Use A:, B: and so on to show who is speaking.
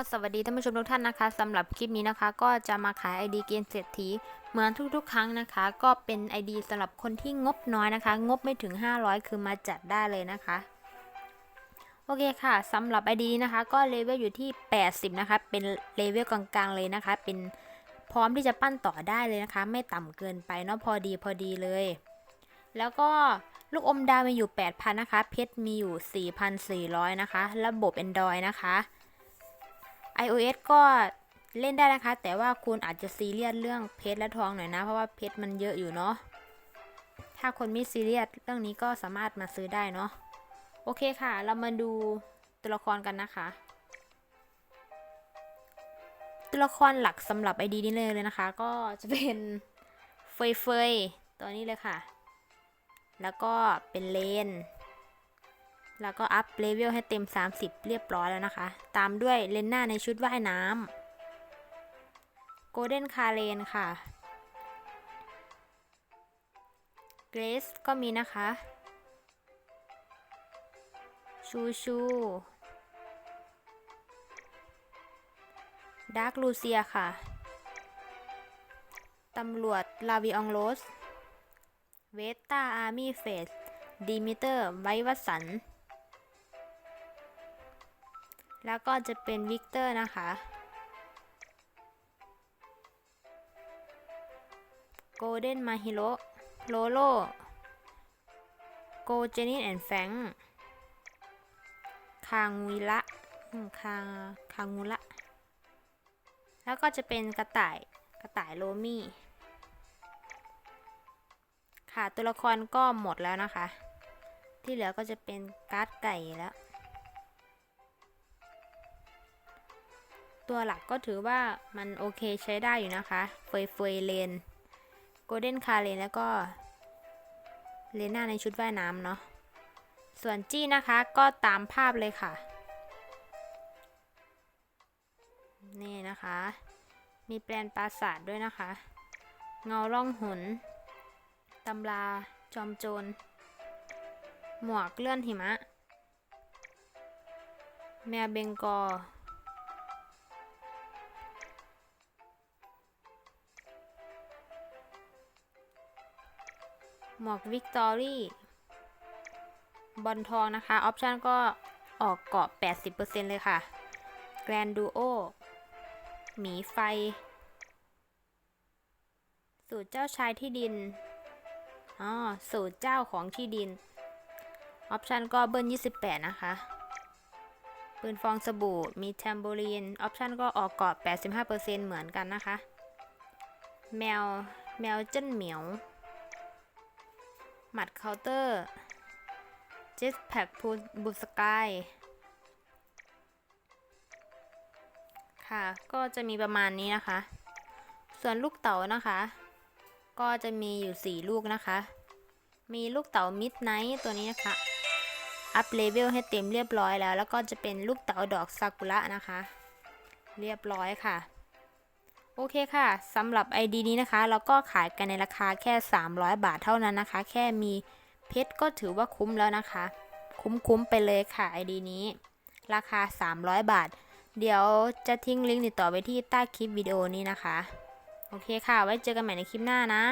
A: ก็สวัสดีท่านผู้ชมทุกท่านนะคะสำหรับคลิปนี้นะคะ ก็จะมาขาย ID เกมเศรษฐีเหมือนทุกๆ ครั้งนะคะ ก็เป็น ID สำหรับคนที่งบน้อยนะคะ งบไม่ถึง 500 คือมาจัดได้เลยนะคะโอเคค่ะสำหรับ ID นี้นะคะ ก็เลเวลอยู่ที่ 80 นะคะ เป็นเลเวลกลางๆเลยนะคะ เป็นพร้อมที่จะปั้นต่อได้เลยนะคะ ไม่ต่ำเกินไปเนาะพอดีพอดีเลย แล้วก็ลูกอมดาวมีอยู่ 8,000 นะคะ เพชรมีอยู่ 4,400 นะคะ ระบบ Android นะคะ iOS ก็เล่นได้นะคะ แต่ว่าคุณอาจจะซีเรียสเรื่องเพชรและทองหน่อยนะ เพราะว่าเพชรมันเยอะอยู่เนาะถ้าคนไม่ซีเรียสเรื่องนี้ก็สามารถมาซื้อได้เนาะโอเคค่ะ เรามาดูตัวละครกันนะคะตัวละครหลักสำหรับ ID นี้เลยนะคะ ก็จะเป็นเฟยเฟยตัวนี้เลยค่ะ แล้วก็เป็นเลน แล้วก็อัพเลเวลให้เต็ม 30 เรียบร้อยแล้วนะคะ ตามด้วยเลนน้าในชุดว่ายน้ำโกลเด้นคาเลนค่ะเกรซก็มีนะคะ ชูชูดาร์คลูเซียค่ะ ตำรวจลาวิองโรส เวตาอาร์มี่เฟสดิมิเตอร์ ไววัสัน แล้วก็จะเป็นวิกเตอร์นะคะ โกลเด้นมาฮิโรโลโลโกเจนินแอนแฟงคางุระคางคางูระแล้วก็จะเป็นกระต่าย กระต่ายโรมี่ ค่ะ ตัวละครก็หมดแล้วนะคะ ที่เหลือก็จะเป็นการ์ดไก่แล้ว ตัวหลักก็ถือว่ามันโอเคใช้ได้อยู่นะคะ เฟยเฟยเลนโกลเด้นคาเลนแล้วก็เลน่าในชุดว่ายน้ำเนาะ ส่วนจี้นะคะก็ตามภาพเลยค่ะ นี่นะคะ มีแปลนปราสาทด้วยนะคะ เงาล่องหนตำราจอมโจร หมวกเลื่อนหิมะ แมวเบงกอ หมวกวิกตอรี่บอลทองนะคะ ออปชันก็ออกเกาะ 80%เลยค่ะ แกรนดูโอหมีไฟ สูตรเจ้าชายที่ดิน อ๋อ สูตรเจ้าของที่ดิน ออปชันก็เบิ้ล28 นะคะ ปืนฟองสบู่ มีแทมโบลีน ออปชันก็ออกเกาะ 85%เหมือนกันนะคะ แมว แมวเจิ้นเหมียว หมัดเคาน์เตอร์เจ็ตแพ็กพูบูสกายค่ะ ก็จะมีประมาณนี้นะคะ ส่วนลูกเต๋านะคะ ก็จะมีอยู่ 4 ลูกนะคะ มีลูกเต๋ามิดไนท์ตัวนี้นะคะ อัพเลเวลให้เต็มเรียบร้อยแล้ว แล้วก็จะเป็นลูกเต๋าดอกซากุระนะคะ เรียบร้อยค่ะ โอเคค่ะสำหรับ ID นี้นะคะเราก็ขายกันในราคาแค่ 300 บาทเท่านั้นนะคะ แค่มีเพชรก็ถือว่าคุ้มแล้วนะคะ คุ้มๆไปเลยค่ะ ID นี้ ราคา 300 บาท เดี๋ยวจะทิ้งลิงก์ติดต่อไปที่ใต้คลิปวิดีโอนี้นะคะ โอเคค่ะ ไว้เจอกันใหม่ในคลิปหน้านะ